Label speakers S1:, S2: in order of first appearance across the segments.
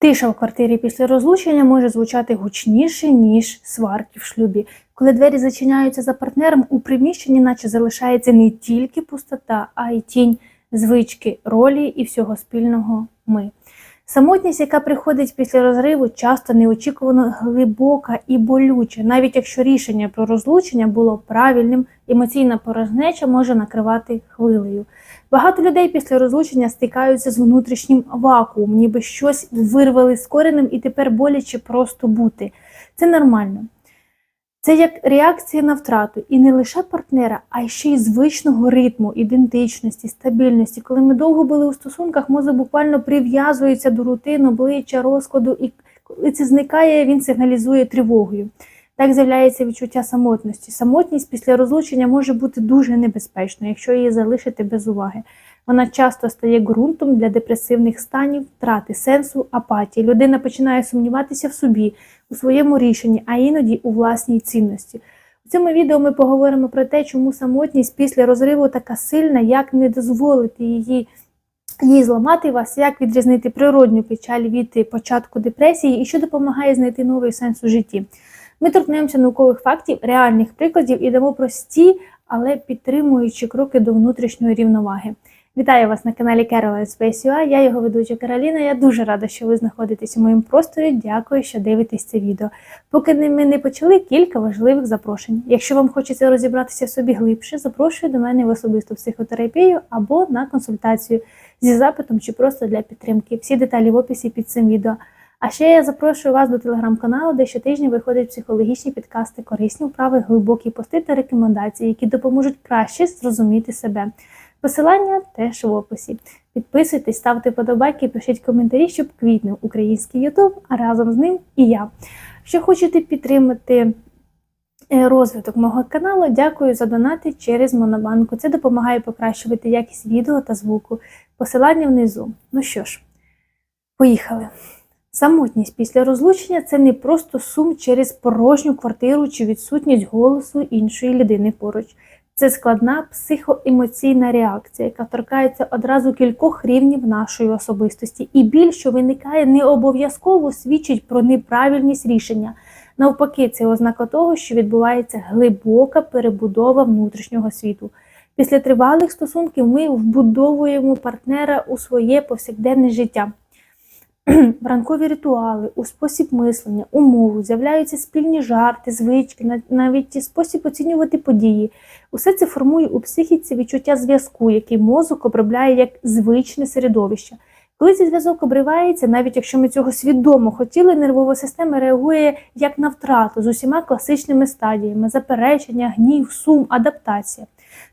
S1: Тиша в квартирі після розлучення може звучати гучніше, ніж сварки в шлюбі. Коли двері зачиняються за партнером, у приміщенні наче залишається не тільки пустота, а й тінь звички, ролі і всього спільного ми. Самотність, яка приходить після розриву, часто неочікувано глибока і болюча. Навіть якщо рішення про розлучення було правильним, емоційна порожнеча може накривати хвилею. Багато людей після розлучення стикаються з внутрішнім вакуумом, ніби щось вирвали з коренем і тепер боляче просто бути. Це нормально. Це як реакція на втрату і не лише партнера, а й ще й звичного ритму, ідентичності, стабільності. Коли ми довго були у стосунках, мозок буквально прив'язується до рутин, обличчя, розкладу, і коли це зникає, він сигналізує тривогою. Так з'являється відчуття самотності. Самотність після розлучення може бути дуже небезпечною, якщо її залишити без уваги. Вона часто стає ґрунтом для депресивних станів, втрати сенсу, апатії. Людина починає сумніватися в собі, у своєму рішенні, а іноді у власній цінності. У цьому відео ми поговоримо про те, чому самотність після розриву така сильна, як не дозволити її. Її зламати вас, як відрізнити природню печаль від початку депресії і що допомагає знайти новий сенс у житті. Ми торкнемося наукових фактів, реальних прикладів і дамо прості, але підтримуючі кроки до внутрішньої рівноваги. Вітаю вас на каналі Caroline Space UA, Я його ведуча Кароліна. Я дуже рада, що ви знаходитесь у моєму просторі. Дякую, що дивитесь це відео. Поки ми не почали кілька важливих запрошень. Якщо вам хочеться розібратися собі глибше, запрошую до мене в особисту психотерапію або на консультацію зі запитом чи просто для підтримки. Всі деталі в описі під цим відео. А ще я запрошую вас до телеграм-каналу, де щотижня виходять психологічні підкасти, корисні вправи, глибокі пости та рекомендації, які допоможуть краще зрозуміти себе. Посилання теж в описі. Підписуйтесь, ставте подобайки, пишіть коментарі, щоб квітнув український Ютуб, а разом з ним і я. Якщо хочете підтримати е, розвиток мого каналу, дякую за донати через Монобанку. Це допомагає покращувати якість відео та звуку. Посилання внизу. Ну що ж, поїхали. Самотність після розлучення це не просто сум через порожню квартиру чи відсутність голосу іншої людини поруч. Це складна психоемоційна реакція, яка торкається одразу кількох рівнів нашої особистості, і біль, що виникає, не обов'язково свідчить про неправильність рішення. Навпаки, це ознака того, що відбувається глибока перебудова внутрішнього світу. Після тривалих стосунків ми вбудовуємо партнера у своє повсякденне життя. В ранкові ритуали, у спосіб мислення, у мову, з'являються спільні жарти, звички, навіть спосіб оцінювати події. Усе це формує у психіці відчуття зв'язку, який мозок обробляє як звичне середовище. Коли цей зв'язок обривається, навіть якщо ми цього свідомо хотіли, нервова система реагує як на втрату з усіма класичними стадіями: заперечення, гнів, сум, адаптація.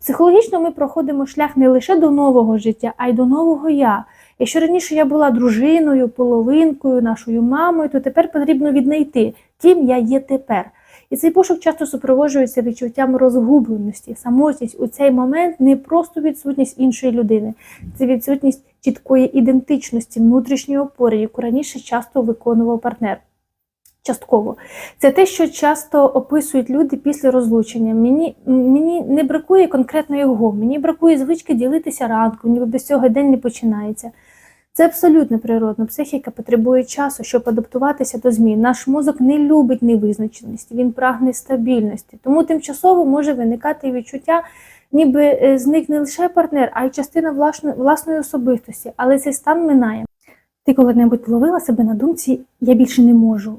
S1: Психологічно ми проходимо шлях не лише до нового життя, а й до нового я. Якщо раніше я була дружиною, половинкою, нашою мамою, то тепер потрібно віднайти, ким я є тепер. І цей пошук часто супроводжується відчуттям розгубленості. Самотність у цей момент не просто відсутність іншої людини, це відсутність чіткої ідентичності, внутрішньої опори, яку раніше часто виконував партнер. Частково. Це те, що часто описують люди після розлучення. Мені мені не бракує конкретно його, мені бракує звички ділитися ранком, ніби без цього день не починається. Це абсолютно природно. Психіка потребує часу, щоб адаптуватися до змін. Наш мозок не любить невизначеності, він прагне стабільності. Тому тимчасово може виникати відчуття, ніби е, зник не лише партнер, а й частина власної особистості. Але цей стан минає. Ти коли-небудь ловила себе на думці, я більше не можу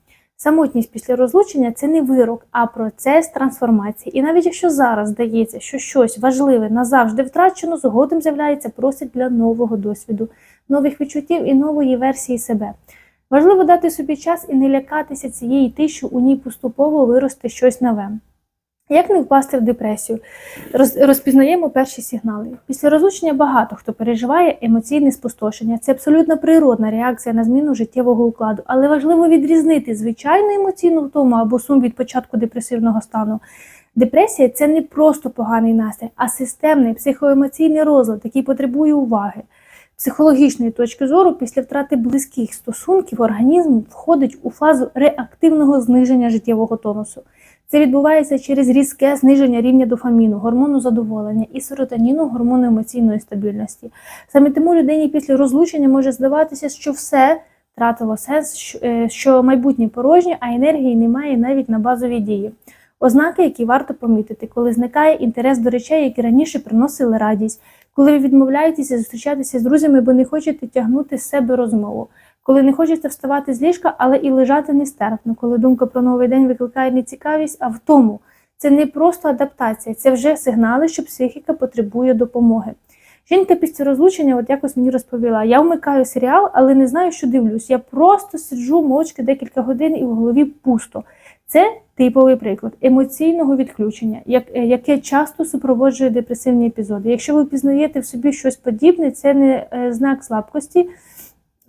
S1: Самотність після розлучення це не вирок, а процес трансформації. І навіть якщо зараз здається, що щось важливе назавжди втрачено, згодом з'являється просить для нового досвіду, нових відчуттів і нової версії себе. Важливо дати собі час і не лякатися цієї тиші, у ній поступово виросте щось нове. Як не впасти в депресію? Роз- Розпізнаємо перші сигнали. Після розлучення багато хто переживає емоційне спустошення. Це абсолютно природна реакція на зміну життєвого укладу, але важливо відрізнити звичайну емоційну втому або сум від початку депресивного стану. Депресія це не просто поганий настрій, а системний психоемоційний розлад, який потребує уваги. Психологічної точки зору, після втрати близьких стосунків організм входить у фазу реактивного зниження життєвого тонусу. Це відбувається через різке зниження рівня дофаміну, гормону задоволення і серотоніну, гормону емоційної стабільності. Саме тому людині після розлучення може здаватися, що все втратило сенс, що- е, майбутнє порожнє, а енергії немає навіть на базові дії. Ознаки, які варто помітити, коли зникає інтерес до речей, які раніше приносили радість, коли ви відмовляєтеся зустрічатися з друзями, бо не хочете тягнути з себе розмову, коли не хочете вставати з ліжка, але і лежати нестерпно, коли думка про новий день викликає не цікавість, а втому. Це не просто адаптація, це вже сигнали, що психіка потребує допомоги. Жінка після розлучення, от якось мені розповіла: я вмикаю серіал, але не знаю, що дивлюсь. Я просто сиджу мовчки декілька годин і в голові пусто. Це типовий приклад емоційного відключення, е, яке часто супроводжує депресивні епізоди. Якщо ви пізнаєте в собі щось подібне, це не е, знак слабкості.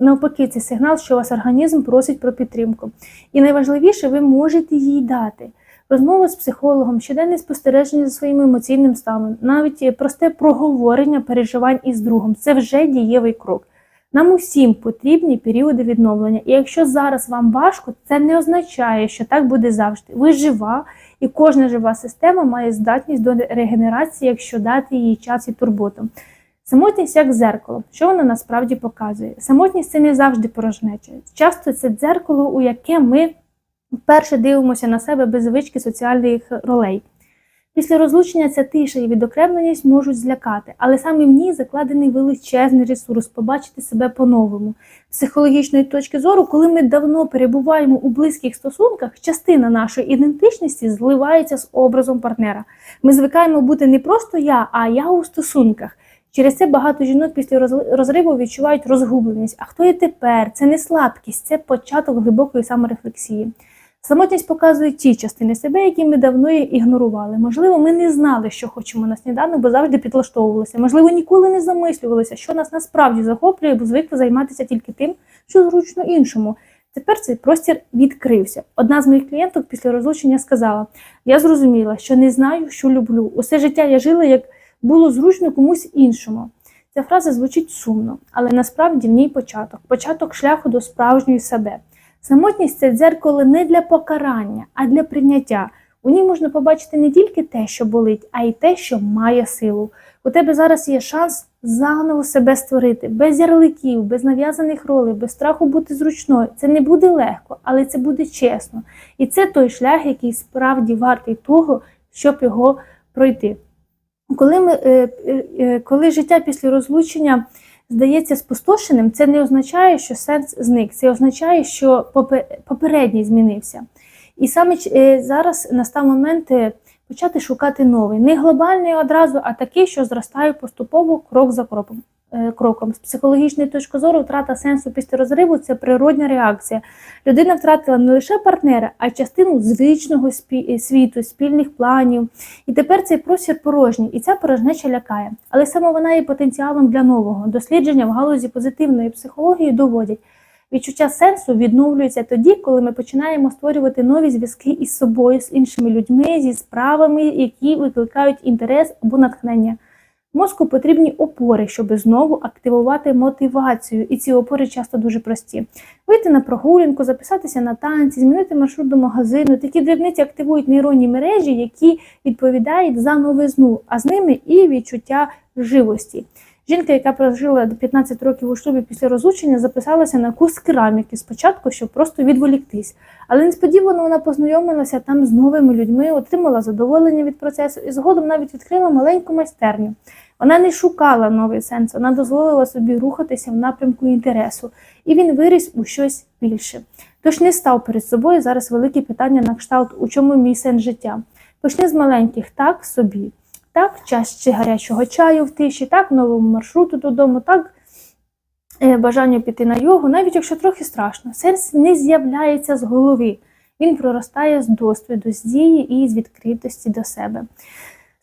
S1: Навпаки, це сигнал, що вас організм просить про підтримку. І найважливіше, ви можете їй дати. Розмова з психологом, щоденне спостереження за своїм емоційним станом, навіть е, просте проговорення переживань із другом це вже дієвий крок. Нам усім потрібні періоди відновлення. І якщо зараз вам важко, це не означає, що так буде завжди. Ви жива, і кожна жива система має здатність до регенерації, якщо дати їй час і турботу. Самотність як дзеркало. Що вона насправді показує? Самотність це не завжди порожнеча. Часто це дзеркало, у яке ми вперше дивимося на себе без звички соціальних ролей. Після розлучення ця тиша і відокремленість можуть злякати, але саме в ній закладений величезний ресурс побачити себе по-новому. З психологічної точки зору, коли ми давно перебуваємо у близьких стосунках, частина нашої ідентичності зливається з образом партнера. Ми звикаємо бути не просто я, а я у стосунках. Через це багато жінок після роз- розриву відчувають розгубленість. А хто я тепер? Це не слабкість, це початок глибокої саморефлексії. Самотність показує ті частини себе, які ми давно ігнорували. Можливо, ми не знали, що хочемо на сніданок, бо завжди підлаштовувалися. Можливо, ніколи не замислювалися, що нас насправді захоплює, бо звикли займатися тільки тим, що зручно іншому. Тепер цей простір відкрився. Одна з моїх клієнток після розлучення сказала: Я зрозуміла, що не знаю, що люблю. Усе життя я жила, як було зручно комусь іншому. Ця фраза звучить сумно, але насправді в ній початок початок шляху до справжньої себе. Самотність це дзеркало не для покарання, а для прийняття. У ній можна побачити не тільки те, що болить, а й те, що має силу. У тебе зараз є шанс заново себе створити, без ярликів, без нав'язаних ролей, без страху бути зручною. Це не буде легко, але це буде чесно. І це той шлях, який справді вартий того, щоб його пройти. Коли, ми, е, е, е, коли життя після розлучення здається спустошеним, це не означає, що сенс зник. Це означає, що попередній змінився. І саме зараз настав момент почати шукати новий. Не глобальний одразу, а такий, що зростає поступово крок за кроком. Е, Кроком з психологічної точки зору втрата сенсу після розриву це природня реакція. Людина втратила не лише партнера, а й частину звичного е, світу, спільних планів. І тепер цей простір порожній, і ця порожнеча лякає. Але саме вона є потенціалом для нового. Дослідження в галузі позитивної психології доводять, Відчуття сенсу відновлюється тоді, коли ми починаємо створювати нові зв'язки із собою, з іншими людьми, зі справами, які викликають інтерес або натхнення. Мозку потрібні опори, щоб знову активувати мотивацію, і ці опори часто дуже прості. Вийти на прогулянку, записатися на танці, змінити маршрут до магазину. Такі дрібниці активують нейронні мережі, які відповідають за новизну, а з ними і відчуття живості. Жінка, яка прожила 15 років у шлюбі після розлучення, записалася на курс кераміки спочатку, щоб просто відволіктись. Але несподівано вона познайомилася там з новими людьми, отримала задоволення від процесу і згодом навіть відкрила маленьку майстерню. Вона не шукала новий сенс, вона дозволила собі рухатися в напрямку інтересу, і він виріс у щось більше. Тож не став перед собою зараз великі питання на кшталт, у чому мій сенс життя. Почни з маленьких, так собі. Так, чашці гарячого чаю в тиші, так, новому маршруту додому, так, е, бажання піти на йогу, навіть якщо трохи страшно. Сенс не з'являється з голови. Він проростає з досвіду, з дії і з відкритості до себе.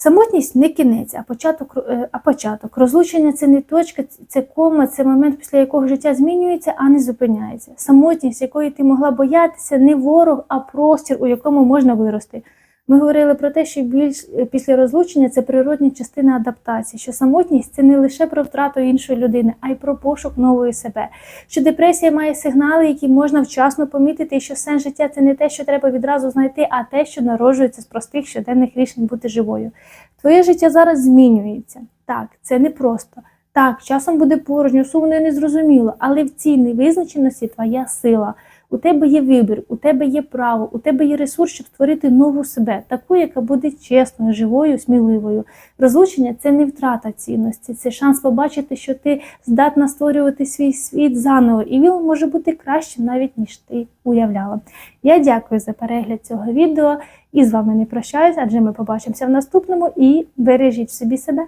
S1: Самотність не кінець, а початок, е, а початок. Розлучення це не точка, це кома, це момент, після якого життя змінюється, а не зупиняється. Самотність, якої ти могла боятися, не ворог, а простір, у якому можна вирости. Ми говорили про те, що більш е, після розлучення це природня частина адаптації, що самотність це не лише про втрату іншої людини, а й про пошук нової себе. Що депресія має сигнали, які можна вчасно помітити, і що сенс життя це не те, що треба відразу знайти, а те, що народжується з простих щоденних рішень бути живою. Твоє життя зараз змінюється. Так, це не просто. Так, часом буде порожньо, сумно і незрозуміло, але в цій невизначеності твоя сила. У тебе є вибір, у тебе є право, у тебе є ресурс, щоб створити нову себе, таку, яка буде чесною, живою, сміливою. Розлучення це не втрата цінності, це шанс побачити, що ти здатна створювати свій світ заново, і він може бути кращим навіть ніж ти уявляла. Я дякую за перегляд цього відео і з вами не прощаюсь, адже ми побачимося в наступному і бережіть собі себе.